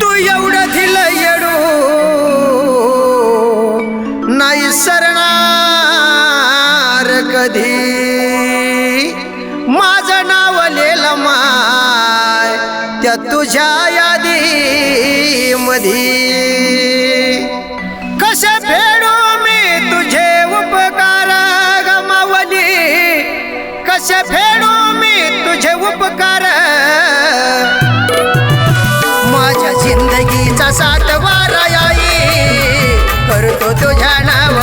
तू एवढं दिलं येडू. नाही सरणार कधी. माझं नाव लिहिलं माय त्या तुझ्या यादी मधी करतो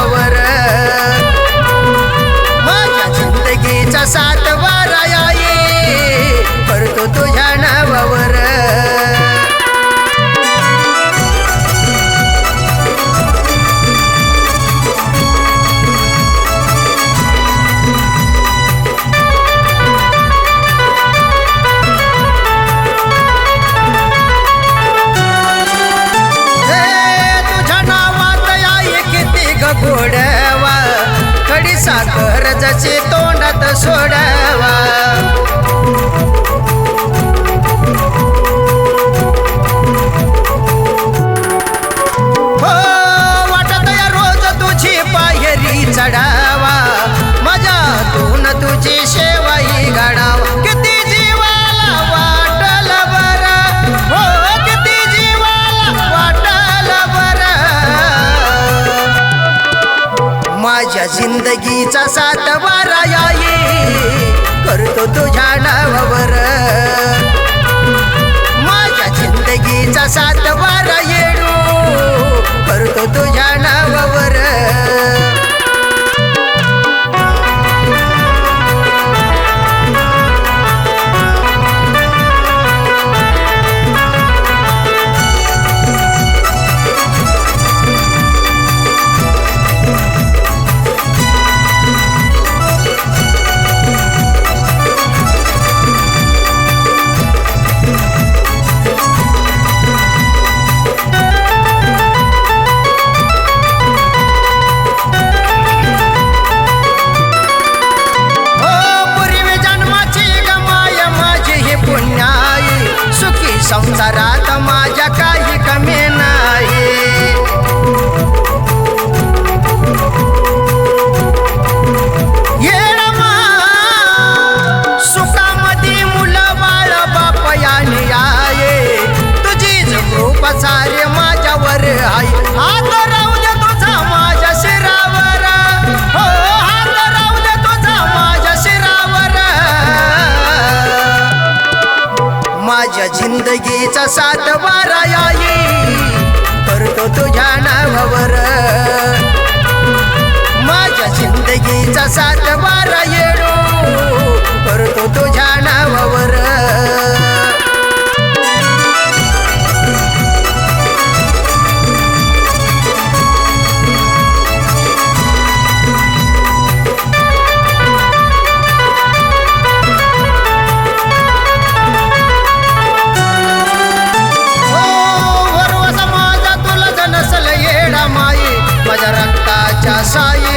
சோட माझ्या जिंदगीचा सात बारा याई करतो तुझ्या नावावर. माझ्या जिंदगीचा सात बारा येडू करतो तुझ्या संसारात माझ्या काही कमी नाही. सुखामध्ये मुलं बाळ बाप याने आहे तुझीच कृप सारे जिंदगीचा सात वारा आई करतो तुझ्या casa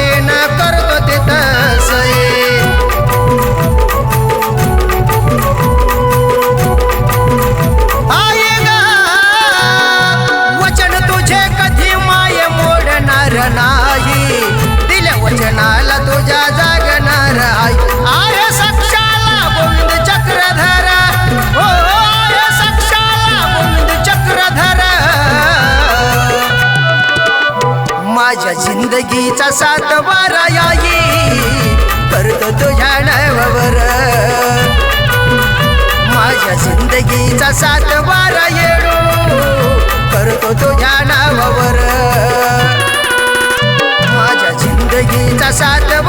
माझ्या जिंदगीचा सात बारा याई करतो तुझ्या नवर माझ्या जिंदगीचा सात बारा येडो. करतो तुझ्या नावावर. माझ्या जिंदगीचा सात